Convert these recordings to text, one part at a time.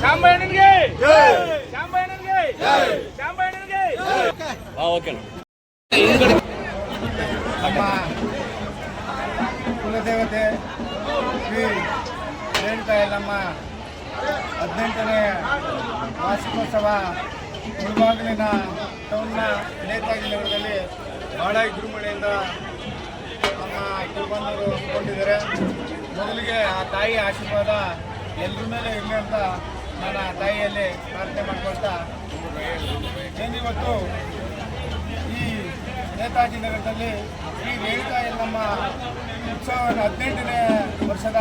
ಶಾಂಬಯ್ಯನಿಗೆ ಶಾಂಬಯ್ಯನಿಗೆ ಶಾಂಬಯ್ಯನಿಗೆ ನಮ್ಮ ಕುಲದೇವತೆ ಶ್ರೀ ರೇಣುಕಾ ಯಲ್ಲಮ್ಮ. ಹದಿನೆಂಟನೇ ವಾರ್ಷಿಕೋತ್ಸವ ಮುಳುಬಾಗಿಲಿನ ಟೌನ್ನ ನೇತಾಗಿ ನಗರದಲ್ಲಿ ಬಹಳ ವಿಜೃಂಭಣೆಯಿಂದ ನಮ್ಮ ಕುರುಬಂದರು ಕೊಟ್ಟಿದ್ದಾರೆ ಮೊದಲಿಗೆ ಆ ತಾಯಿ ಆಶೀರ್ವಾದ ಎಲ್ಲರ ಮೇಲೆ ಇರಲಿ ಅಂತ ನನ್ನ ತಾಯಿಯಲ್ಲಿ ಪ್ರಾರ್ಥನೆ ಮಾಡಿಕೊಳ್ತಾ ಏನಿವತ್ತು ಈ ನೇತಾಜಿ ನಗರದಲ್ಲಿ ಈ ರೇಣುಕಾ ನಮ್ಮ ಉತ್ಸವವನ್ನು ಹದಿನೆಂಟನೇ ವರ್ಷದ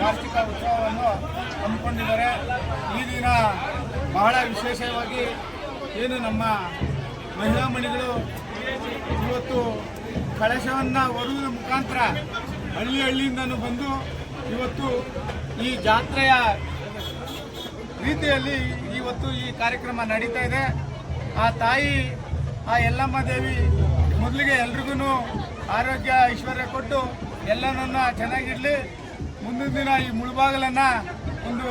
ವಾರ್ಷಿಕ ಉತ್ಸವವನ್ನು ಹಮ್ಮಿಕೊಂಡಿದ್ದಾರೆ. ಈ ದಿನ ಬಹಳ ವಿಶೇಷವಾಗಿ ಏನು ನಮ್ಮ ಮಹಿಳಾ ಮಣಿಗಳು ಇವತ್ತು ಕಳಶವನ್ನು ಹೊರುವುದರ ಮುಖಾಂತರ ಹಳ್ಳಿ ಹಳ್ಳಿಯಿಂದನೂ ಬಂದು ಇವತ್ತು ಈ ಜಾತ್ರೆಯ ರೀತಿಯಲ್ಲಿ ಇವತ್ತು ಈ ಕಾರ್ಯಕ್ರಮ ನಡೀತಾ ಇದೆ. ಆ ತಾಯಿ, ಆ ಯಲ್ಲಮ್ಮ ದೇವಿ ಮೊದಲಿಗೆ ಎಲ್ರಿಗೂ ಆರೋಗ್ಯ ಐಶ್ವರ್ಯ ಕೊಟ್ಟು ಎಲ್ಲನನ್ನ ಚೆನ್ನಾಗಿರಲಿ. ಮುಂದಿನ ದಿನ ಈ ಮುಳುಬಾಗಲನ್ನ ಒಂದು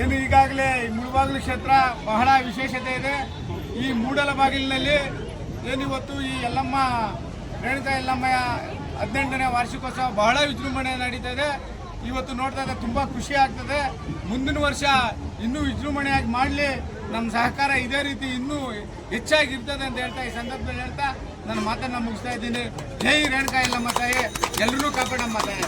ಏನು ಈಗಾಗಲೇ ಈ ಮುಳುಬಾಗಿಲು ಕ್ಷೇತ್ರ ಬಹಳ ವಿಶೇಷತೆ ಇದೆ. ಈ ಮೂಡಲ ಬಾಗಿಲಿನಲ್ಲಿ ಏನಿವತ್ತು ಈ ಎಲ್ಲಮ್ಮ ರೇಣುಕಾ ಎಲ್ಲಮ್ಮಯ ಹದಿನೆಂಟನೇ ವಾರ್ಷಿಕೋತ್ಸವ ಬಹಳ ವಿಜೃಂಭಣೆ ನಡೀತಾ ಇದೆ. ಇವತ್ತು ಇದ್ದರೆ ತುಂಬ ಖುಷಿ ಆಗ್ತದೆ. ಮುಂದಿನ ವರ್ಷ ಇನ್ನೂ ವಿಜೃಂಭಣೆಯಾಗಿ ಮಾಡಲಿ. ನಮ್ಮ ಸಹಕಾರ ಇದೇ ರೀತಿ ಇನ್ನೂ ಹೆಚ್ಚಾಗಿರ್ತದೆ ಅಂತ ಹೇಳ್ತಾ ಈ ಸಂದರ್ಭದಲ್ಲಿ ಹೇಳ್ತಾ ನನ್ನ ಮಾತನ್ನ ಮುಗಿಸ್ತಾ ಇದ್ದೀನಿ. ಜೈ ರೇಣುಕಾ ಇಲ್ಲಮ್ಮ ತಾಯಿ. ಎಲ್ಲರೂ ಕಾಪಾಡಮ್ಮ ತಾಯಿ.